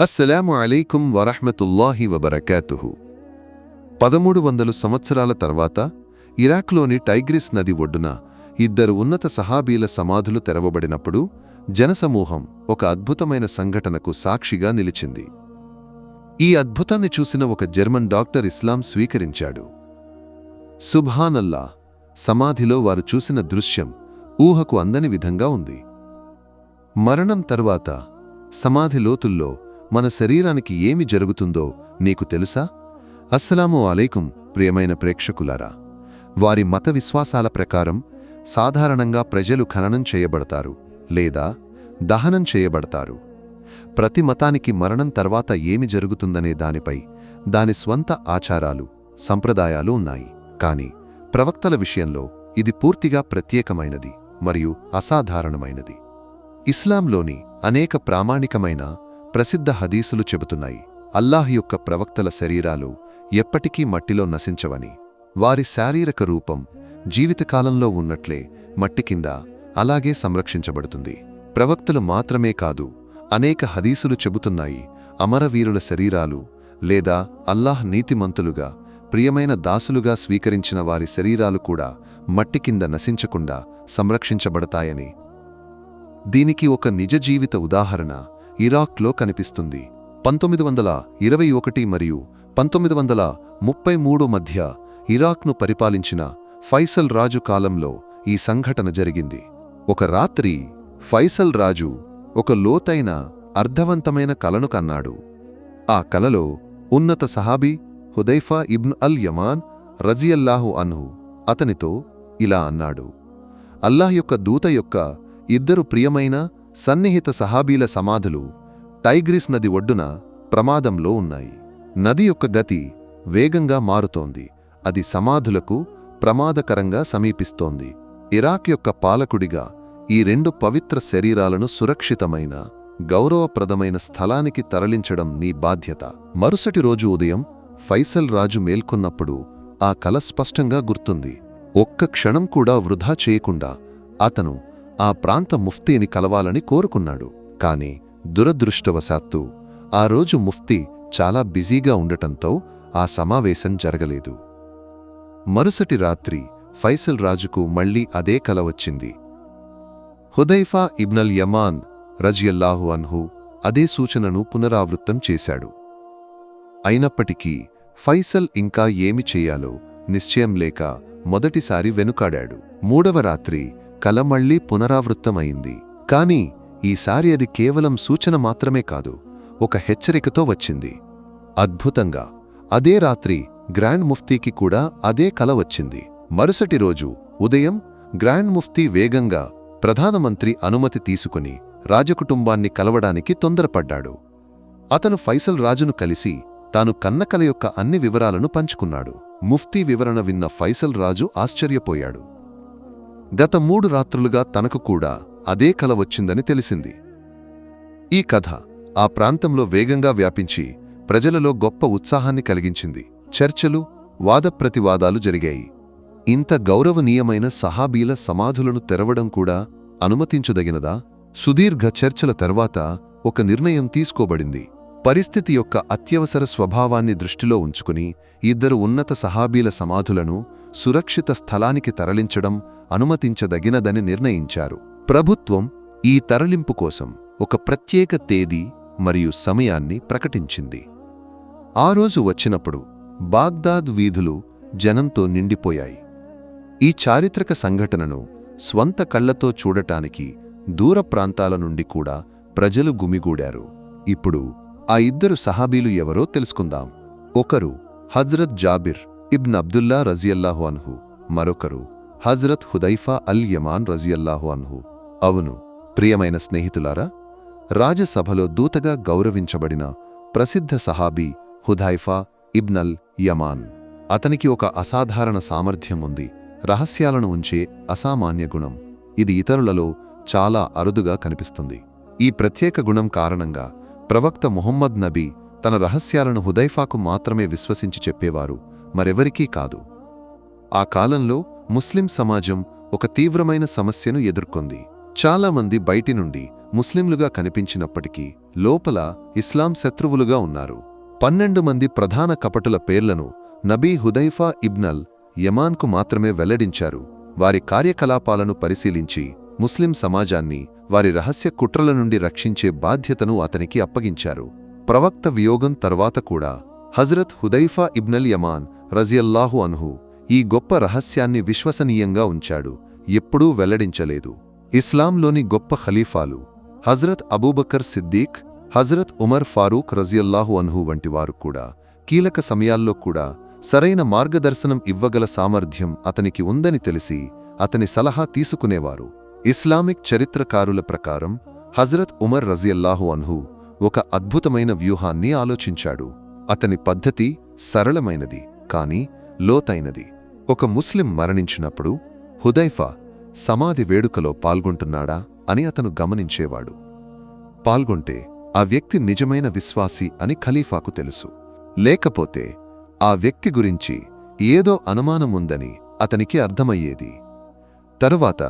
అస్సలాము అలైకుం వరహ్మతుల్లాహి వబర్కాతుహు. పదమూడు వందలు సంవత్సరాల తర్వాత ఇరాక్లోని టైగ్రిస్ నది ఒడ్డున ఇద్దరు ఉన్నత సహాబీల సమాధులు తెరవబడినప్పుడు జనసమూహం ఒక అద్భుతమైన సంఘటనకు సాక్షిగా నిలిచింది. ఈ అద్భుతాన్ని చూసిన ఒక జర్మన్ డాక్టర్ ఇస్లాం స్వీకరించాడు. సుభానల్లా సమాధిలో వారు చూసిన దృశ్యం ఊహకు అందని విధంగా ఉంది. మరణం తర్వాత సమాధి లోతుల్లో మన శరీరానికి ఏమి జరుగుతుందో నీకు తెలుసా? అస్సలాము అలైకుం ప్రియమైన ప్రేక్షకులారా. వారి మత విశ్వాసాల ప్రకారం సాధారణంగా ప్రజలు ఖననం చేయబడతారు లేదా దహనం చేయబడతారు. ప్రతి మతానికి మరణం తర్వాత ఏమి జరుగుతుందనే దానిపై దాని స్వంత ఆచారాలు సంప్రదాయాలు ఉన్నాయి. కాని ప్రవక్తల విషయంలో ఇది పూర్తిగా ప్రత్యేకమైనది మరియు అసాధారణమైనది. ఇస్లాంలోని అనేక ప్రామాణికమైన ప్రసిద్ధ హదీసులు చెబుతున్నాయి. అల్లాహ్ యొక్క ప్రవక్తల శరీరాలు ఎప్పటికీ మట్టిలో నశించవని వారి శారీరక రూపం జీవితకాలంలో ఉన్నట్లే మట్టి కింద అలాగే సంరక్షించబడుతుంది. ప్రవక్తలు మాత్రమే కాదు అనేక హదీసులు చెబుతున్నాయి అమరవీరుల శరీరాలు లేదా అల్లాహ్ నీతిమంతులుగా ప్రియమైన దాసులుగా స్వీకరించిన వారి శరీరాలు కూడా మట్టి కింద నశించకుండా సంరక్షించబడతాయని. దీనికి ఒక నిజ జీవిత ఉదాహరణ ఇరాక్లో కనిపిస్తుంది. పంతొమ్మిది వందల ఇరవై ఒకటి మరియు పంతొమ్మిది వందల ముప్పై మూడు మధ్య ఇరాక్ను పరిపాలించిన ఫైసల్ రాజు కాలంలో ఈ సంఘటన జరిగింది. ఒక రాత్రి ఫైసల్ రాజు ఒక లోతైన అర్థవంతమైన కలను కన్నాడు. ఆ కలలో ఉన్నత సహాబీ హుదైఫా ఇబ్న్ అల్ యమాన్ రజియల్లాహు అన్హు అతనితో ఇలా అన్నాడు. అల్లాహ్ యొక్క దూత యొక్క ఇద్దరు ప్రియమైన సన్నిహిత సహాబీల సమాధులు టైగ్రిస్ నది ఒడ్డున ప్రమాదంలో ఉన్నాయి. నది యొక్క గతి వేగంగా మారుతోంది. అది సమాధులకు ప్రమాదకరంగా సమీపిస్తోంది. ఇరాక్ యొక్క పాలకుడిగా ఈ రెండు పవిత్ర శరీరాలను సురక్షితమైన గౌరవప్రదమైన స్థలానికి తరలించడం నీ బాధ్యత. మరుసటి రోజు ఉదయం ఫైసల్ రాజు మేల్కొన్నప్పుడు ఆ కల స్పష్టంగా గుర్తుంది. ఒక్క క్షణం కూడా వృధా చేయకుండా అతను ఆ ప్రాంత ముఫ్తీని కలవాలని కోరుకున్నాడు. కాని దురదృష్టవశాత్తు ఆ రోజు ముఫ్తీ చాలా బిజీగా ఉండటంతో ఆ సమావేశం జరగలేదు. మరుసటి రాత్రి ఫైసల్ రాజుకు మళ్ళీ అదే కల వచ్చింది. హుదైఫా ఇబ్నల్ యమాన్ రజియల్లాహు అన్హు అదే సూచనను పునరావృత్తం చేశాడు. అయినప్పటికీ ఫైసల్ ఇంకా ఏమి చెయ్యాలో నిశ్చయం లేక మొదటిసారి వెనుకాడాడు. మూడవ రాత్రి కల మళ్ళీ పునరావృత్తమైంది కాని ఈసారి అది కేవలం సూచన మాత్రమే కాదు ఒక హెచ్చరికతో వచ్చింది. అద్భుతంగా! అదే రాత్రి గ్రాండ్ ముఫ్తీకి కూడా అదే కల వచ్చింది. మరుసటి రోజు ఉదయం గ్రాండ్ ముఫ్తీ వేగంగా ప్రధానమంత్రి అనుమతి తీసుకుని రాజకుటుంబాన్ని కలవడానికి తొందరపడ్డాడు. అతను ఫైసల్ రాజును కలిసి తాను కన్నకల యొక్క అన్ని వివరాలను పంచుకున్నాడు. ముఫ్తీ వివరణ విన్న ఫైసల్ రాజు ఆశ్చర్యపోయాడు. గత మూడు రాత్రులుగా తనకు కూడా అదే కల వచ్చిందని తెలిసింది. ఈ కథ ఆ ప్రాంతంలో వేగంగా వ్యాపించి ప్రజలలో గొప్ప ఉత్సాహాన్ని కలిగించింది. చర్చలు వాదప్రతివాదాలు జరిగాయి. ఇంత గౌరవనీయమైన సహాబీల సమాధులను తెరవడం కూడా అనుమతించదగినదా? సుదీర్ఘ చర్చల తర్వాత ఒక నిర్ణయం తీసుకోబడింది. పరిస్థితి యొక్క అత్యవసర స్వభావాన్ని దృష్టిలో ఉంచుకుని ఇద్దరు ఉన్నత సహాబీల సమాధులను సురక్షిత స్థలానికి తరలించడం అనుమతించదగినదని నిర్ణయించారు. ప్రభుత్వం ఈ తరలింపు కోసం ఒక ప్రత్యేక తేదీ మరియు సమయాన్ని ప్రకటించింది. ఆ రోజు వచ్చినప్పుడు బాగ్దాద్ వీధులు జనంతో నిండిపోయాయి. ఈ చారిత్రక సంఘటనను స్వంత కళ్ళతో చూడటానికి దూర ప్రాంతాల నుండి కూడా ప్రజలు గుమిగూడారు. ఇప్పుడు ఆ ఇద్దరు సహాబీలు ఎవరో తెలుసుకుందాం. ఒకరు హజ్రత్ జాబిర్ ఇబ్న్ అబ్దుల్లా రజియల్లాహు అన్హు. మరొకరు హజ్రత్ హుదైఫా అల్ యమాన్ రజియల్లాహు అన్హు. అవును ప్రియమైన స్నేహితులారా రాజసభలో దూతగా గౌరవించబడిన ప్రసిద్ధ సహాబీ హుదైఫా ఇబ్నల్ యమాన్ అతనికి ఒక అసాధారణ సామర్థ్యం ఉంది రహస్యాలను ఉంచే అసామాన్య గుణం. ఇది ఇతరులలో చాలా అరుదుగా కనిపిస్తుంది. ఈ ప్రత్యేక గుణం కారణంగా ప్రవక్త ముహమ్మద్ నబీ తన రహస్యాలను హుదైఫాకు మాత్రమే విశ్వసించి చెప్పేవారు మరెవరికీ కాదు. ఆ కాలంలో ముస్లిం సమాజం ఒక తీవ్రమైన సమస్యను ఎదుర్కొంది. చాలామంది బయటి నుండి ముస్లింలుగా కనిపించినప్పటికీ లోపల ఇస్లాం శత్రువులుగా ఉన్నారు. పన్నెండు మంది ప్రధాన కపటుల పేర్లను నబీ హుదైఫా ఇబ్నల్ యమాన్కు మాత్రమే వెల్లడించారు. వారి కార్యకలాపాలను పరిశీలించి ముస్లిం సమాజాన్ని వారి రహస్య కుట్రల నుండి రక్షించే బాధ్యతను అతనికి అప్పగించారు. ప్రవక్త వియోగం తర్వాత కూడా హజరత్ హుదైఫా ఇబ్నల్ యమాన్ రజియల్లాహు అన్హు ఈ గొప్ప రహస్యాన్ని విశ్వసనీయంగా ఉంచాడు ఎప్పుడూ వెల్లడించలేదు. ఇస్లాంలోని గొప్ప ఖలీఫాలు హజరత్ అబూబకర్ సిద్దీక్ హజరత్ ఉమర్ ఫారూక్ రజియల్లాహు అన్హు వంటివారు కూడా కీలక సమయాల్లో కూడా సరైన మార్గదర్శనం ఇవ్వగల సామర్థ్యం అతనికి ఉందని తెలిసి అతని సలహా తీసుకునేవారు. ఇస్లామిక్ చరిత్రకారుల ప్రకారం హజరత్ ఉమర్ రజియల్లాహు అన్హు ఒక అద్భుతమైన వ్యూహాన్ని ఆలోచించాడు. అతని పద్ధతి సరళమైనది. కాని లోతైనది. ఒక ముస్లిం మరణించినప్పుడు హుదైఫా సమాధి వేడుకలో పాల్గొంటున్నాడా అని అతను గమనించేవాడు. పాల్గొంటే ఆ వ్యక్తి నిజమైన విశ్వాసి అని ఖలీఫాకు తెలుసు. లేకపోతే ఆ వ్యక్తి గురించి ఏదో అనుమానముందని అతనికి అర్థమయ్యేది. తరువాత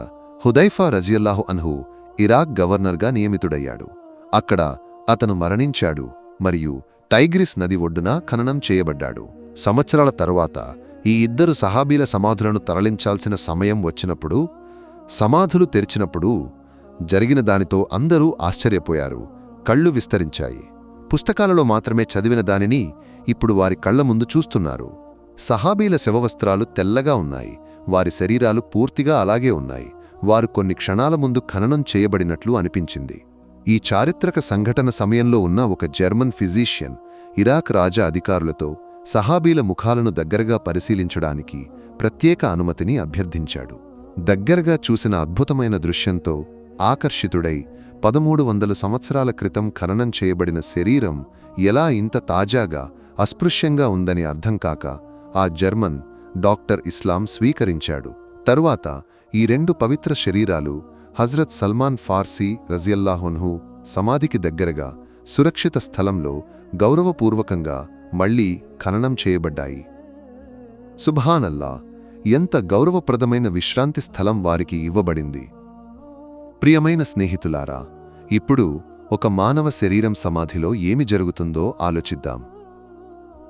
హుదైఫా రజియల్లాహు అన్హు ఇరాక్ గవర్నర్గా నియమితుడయ్యాడు. అక్కడ అతను మరణించాడు మరియు టైగ్రిస్ నది ఒడ్డున ఖననం చేయబడ్డాడు. సంవత్సరాల తరువాత ఈ ఇద్దరు సహాబీల సమాధులను తరలించాల్సిన సమయం వచ్చినప్పుడు సమాధులు తెరిచినప్పుడు జరిగిన దానితో అందరూ ఆశ్చర్యపోయారు కళ్ళు విస్తరించాయి. పుస్తకాలలో మాత్రమే చదివిన దానిని ఇప్పుడు వారి కళ్ళ ముందు చూస్తున్నారు. సహాబీల శవవస్త్రాలు తెల్లగా ఉన్నాయి వారి శరీరాలు పూర్తిగా అలాగే ఉన్నాయి వారు కొన్ని క్షణాల ముందు ఖననం చేయబడినట్లు అనిపించింది. ఈ చారిత్రక సంఘటన సమయంలో ఉన్న ఒక జర్మన్ ఫిజీషియన్ ఇరాక్ రాజా అధికారులతో సహాబీల ముఖాలను దగ్గరగా పరిశీలించడానికి ప్రత్యేక అనుమతిని అభ్యర్థించాడు. దగ్గరగా చూసిన అద్భుతమైన దృశ్యంతో ఆకర్షితుడై పదమూడు వందల సంవత్సరాల క్రితం ఖననం చేయబడిన శరీరం ఎలా ఇంత తాజాగా అస్పృశ్యంగా ఉందని అర్థం కాక ఆ జర్మన్ డాక్టర్ ఇస్లాం స్వీకరించాడు. తరువాత ఈ రెండు పవిత్ర శరీరాలు హజ్రత్ సల్మాన్ ఫార్సీ రజియల్లాహున్హు సమాధికి దగ్గరగా సురక్షిత స్థలంలో గౌరవపూర్వకంగా మళ్ళీ ఖననం చేయబడ్డాయి. సుభానల్లా ఎంత గౌరవప్రదమైన విశ్రాంతి స్థలం వారికి ఇవ్వబడింది. ప్రియమైన స్నేహితులారా ఇప్పుడు ఒక మానవ శరీరం సమాధిలో ఏమి జరుగుతుందో ఆలోచిద్దాం.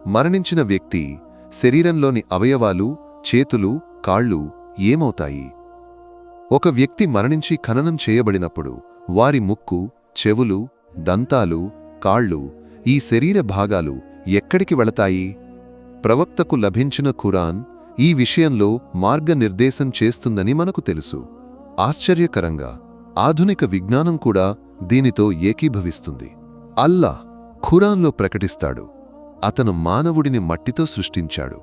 మరణించిన వ్యక్తి శరీరంలోని అవయవాలు చేతులు కాళ్ళు ఏమవుతాయి? ఒక వ్యక్తి మరణించి ఖననం చేయబడినప్పుడు వారి ముక్కు చెవులు దంతాలు కాళ్ళు ఈ శరీర భాగాలు ఎక్కడికి వెళతాయి? ప్రవక్తకు లభించిన ఖురాన్ ఈ విషయంలో మార్గనిర్దేశం చేస్తుందని మనకు తెలుసు. ఆశ్చర్యకరంగా ఆధునిక విజ్ఞానం కూడా దీనితో ఏకీభవిస్తుంది. అల్లా ఖురాన్లో ప్రకటిస్తాడు. అతను మానవుడిని మట్టితో సృష్టించాడు.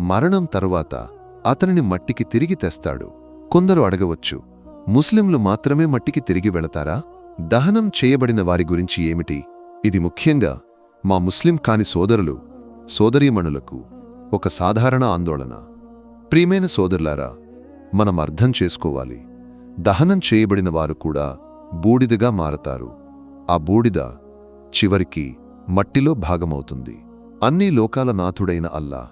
మరణం తరువాత అతనిని మట్టికి తిరిగి తెస్తాడు. కొందరు అడగవచ్చు ముస్లింలు మాత్రమే మట్టికి తిరిగి వెళతారా? దహనం చేయబడిన వారి గురించి ఏమిటి? ఇది ముఖ్యంగా మా ముస్లిం కాని సోదరులు సోదరీమణులకు ఒక సాధారణ ఆందోళన. ప్రియమైన సోదరులారా మనం అర్థం చేసుకోవాలి. దహనం చేయబడిన వారు కూడా బూడిదగా మారతారు. ఆ బూడిద చివరికి మట్టిలో భాగమవుతుంది. అన్ని లోకాల నాథుడైన అల్లా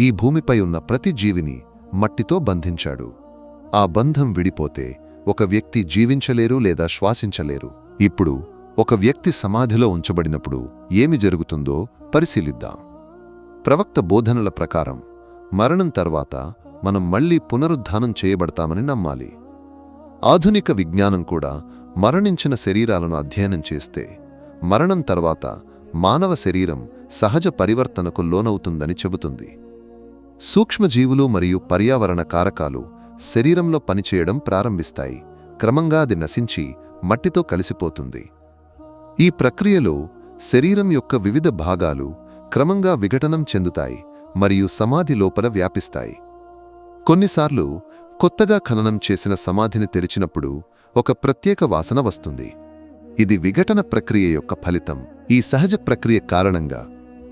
ఈ భూమిపై ఉన్న ప్రతి జీవిని మట్టితో బంధించాడు. ఆ బంధం విడిపోతే ఒక వ్యక్తి జీవించలేరు లేదా శ్వాసించలేరు. ఇప్పుడు ఒక వ్యక్తి సమాధిలో ఉంచబడినప్పుడు ఏమి జరుగుతుందో పరిశీలిద్దాం. ప్రవక్త బోధనల ప్రకారం మరణం తర్వాత మనం మళ్ళీ పునరుద్ధానం చేయబడతామని నమ్మాలి. ఆధునిక విజ్ఞానం కూడా మరణించిన శరీరాలను అధ్యయనం చేస్తే మరణం తర్వాత మానవ శరీరం సహజ పరివర్తనకు లోనవుతుందని చెబుతుంది. సూక్ష్మజీవులు మరియు పర్యావరణ కారకాలు శరీరంలో పనిచేయడం ప్రారంభిస్తాయి క్రమంగా అది నశించి మట్టితో కలిసిపోతుంది. ఈ ప్రక్రియలో శరీరం యొక్క వివిధ భాగాలు క్రమంగా విఘటనం చెందుతాయి మరియు సమాధి లోపల వ్యాపిస్తాయి. కొన్నిసార్లు కొత్తగా ఖననం చేసిన సమాధిని తెరిచినప్పుడు ఒక ప్రత్యేక వాసన వస్తుంది. ఇది విఘటన ప్రక్రియ యొక్క ఫలితం. ఈ సహజ ప్రక్రియ కారణంగా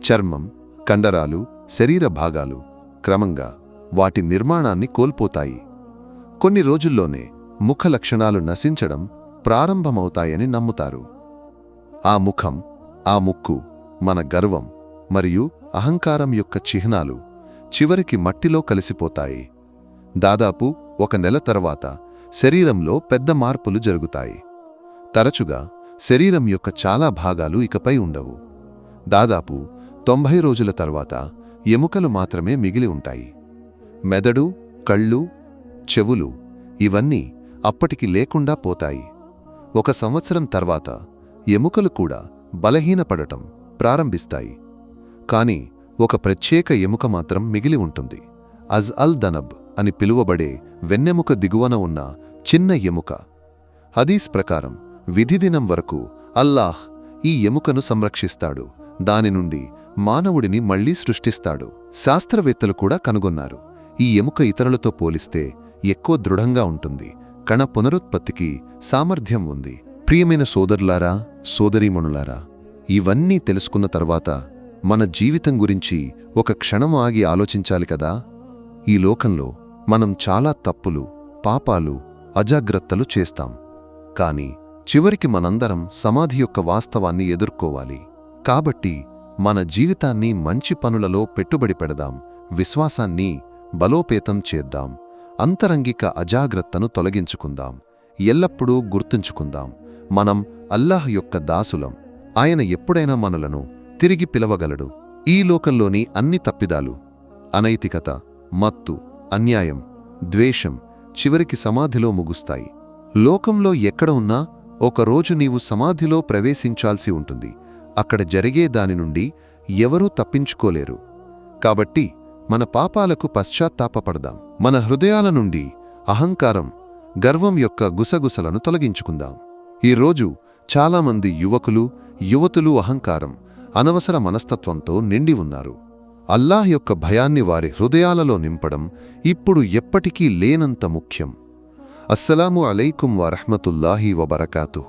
చర్మం కండరాలు శరీర భాగాలు క్రమంగా వాటి నిర్మాణాన్ని కోల్పోతాయి. కొన్ని రోజుల్లోనే ముఖ లక్షణాలు నశించడం ప్రారంభమవుతాయని నమ్ముతారు. ఆ ముఖం ఆ ముక్కు మన గర్వం మరియు అహంకారం యొక్క చిహ్నాలు చివరికి మట్టిలో కలిసిపోతాయి. దాదాపు ఒక నెల తర్వాత శరీరంలో పెద్ద మార్పులు జరుగుతాయి. తరచుగా శరీరం యొక్క చాలా భాగాలు ఇకపై ఉండవు. దాదాపు తొంభై రోజుల తర్వాత ఎముకలు మాత్రమే మిగిలి ఉంటాయి. మెదడు కళ్ళు చెవులు ఇవన్నీ అప్పటికి లేకుండా పోతాయి. ఒక సంవత్సరం తర్వాత ఎముకలు కూడా బలహీనపడటం ప్రారంభిస్తాయి. కాని ఒక ప్రత్యేక ఎముక మాత్రం మిగిలి ఉంటుంది. అజ్ అల్ దనబ్ అని పిలువబడే వెన్నెముక దిగువన ఉన్న చిన్న ఎముక. హదీస్ ప్రకారం విధిదినం వరకు అల్లాహ్ ఈ ఎముకను సంరక్షిస్తాడు. దాని నుండి మానవుడిని మళ్ళీ సృష్టిస్తాడు. శాస్త్రవేత్తలు కూడా కనుగొన్నారు. ఈ ఎముక ఇతరులతో పోలిస్తే ఎక్కువ దృఢంగా ఉంటుంది. కణ పునరుత్పత్తికి సామర్థ్యం ఉంది. ప్రియమైన సోదరులారా సోదరీమణులారా ఇవన్నీ తెలుసుకున్న తర్వాత మన జీవితం గురించి ఒక క్షణం ఆగి ఆలోచించాలి కదా? ఈ లోకంలో మనం చాలా తప్పులు పాపాలు అజాగ్రత్తలు చేస్తాం. కాని చివరికి మనందరం సమాధి యొక్క వాస్తవాన్ని ఎదుర్కోవాలి. కాబట్టి మన జీవితాన్ని మంచి పనులలో పెట్టుబడి పెడదాం విశ్వాసాన్ని బలోపేతం చేద్దాం అంతరంగిక అజాగ్రత్తను తొలగించుకుందాం ఎల్లప్పుడూ గుర్తుంచుకుందాం. మనం అల్లాహ్ యొక్క దాసులం. ఆయన ఎప్పుడైనా మనలను తిరిగి పిలవగలడు. ఈ లోకంలోని అన్ని తప్పిదాలు అనైతికత మత్తు అన్యాయం ద్వేషం చివరికి సమాధిలో ముగుస్తాయి. లోకంలో ఎక్కడ ఉన్నా ఒకరోజు నీవు సమాధిలో ప్రవేశించాల్సి ఉంటుంది. అక్కడ జరిగే దాని నుండి ఎవరూ తప్పించుకోలేరు. కాబట్టి మన పాపాలకు పశ్చాత్తాపపడదాం. మన హృదయాల నుండి అహంకారం గర్వం యొక్క గుసగుసలను తొలగించుకుందాం. ఈరోజు చాలామంది యువకులు యువతులు అహంకారం అనవసర మనస్తత్వంతో నిండి ఉన్నారు. అల్లాహ్ యొక్క భయాన్ని వారి హృదయాలలో నింపడం ఇప్పుడు ఎప్పటికీ లేనంత ముఖ్యం. అస్సలాము అలైకుం వరహ్మతుల్లాహి వబరకాతు